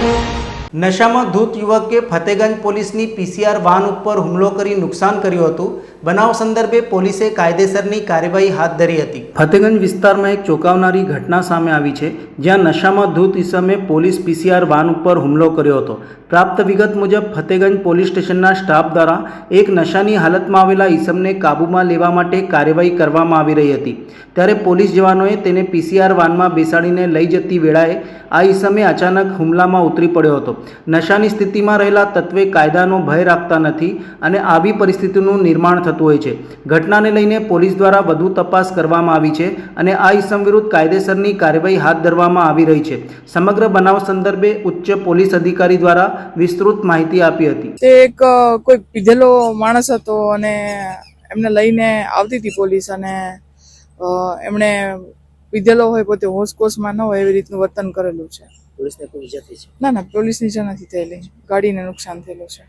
Thank you. નશામાં ધૂત યુવકે ફતેગંજ પોલીસની પીસીઆર વાન ઉપર હુમલો કરી નુકસાન કર્યું હતું. બનાવ સંદર્ભે પોલીસે કાયદેસરની કાર્યવાહી હાથ ધરી હતી. ફતેગંજ વિસ્તારમાં એક ચોંકાવનારી ઘટના સામે આવી છે, જ્યાં નશામાં ધૂત ઈસમે પોલીસ પીસીઆર વાન ઉપર હુમલો કર્યો હતો. પ્રાપ્ત વિગત મુજબ, ફતેગંજ પોલીસ સ્ટેશનના સ્ટાફ દ્વારા એક નશાની હાલતમાં આવેલા ઈસમને કાબૂમાં લેવા માટે કાર્યવાહી કરવામાં આવી રહી હતી. ત્યારે પોલીસ જવાનોએ તેને પીસીઆર વાનમાં બેસાડીને લઈ જતી વેળાએ આ ઈસમે અચાનક હુમલામાં ઉતરી પડ્યો હતો. નશાની સ્થિતિમાં રહેલા તત્વે કાયદાનો ભય રાખતા નથી અને આવી પરિસ્થિતિનું નિર્માણ થતું હોય છે. ઘટનાને લઈને પોલીસ દ્વારા વધુ તપાસ કરવામાં આવી છે અને આ ઇસમ વિરુદ્ધ કાયદેસરની કાર્યવાહી હાથ ધરવામાં આવી રહી છે. સમગ્ર બનાવ સંદર્ભે ઉચ્ચ પોલીસ અધિકારી દ્વારા વિસ્તૃત માહિતી આપી હતી. એક કોઈ પીધેલો માણસ હતો અને એમને લઈને આવતી હતી પોલીસ અને એમણે પીધેલો હોય પોતે હોશકોશમાં ન હોય એવી રીતનું વર્તન કરેલું છે. પોલીસને કોઈ ઈજા થઈ છે? ના ના પોલીસની ઈજા નથી થયેલી. ગાડીને નુકસાન થયેલું છે.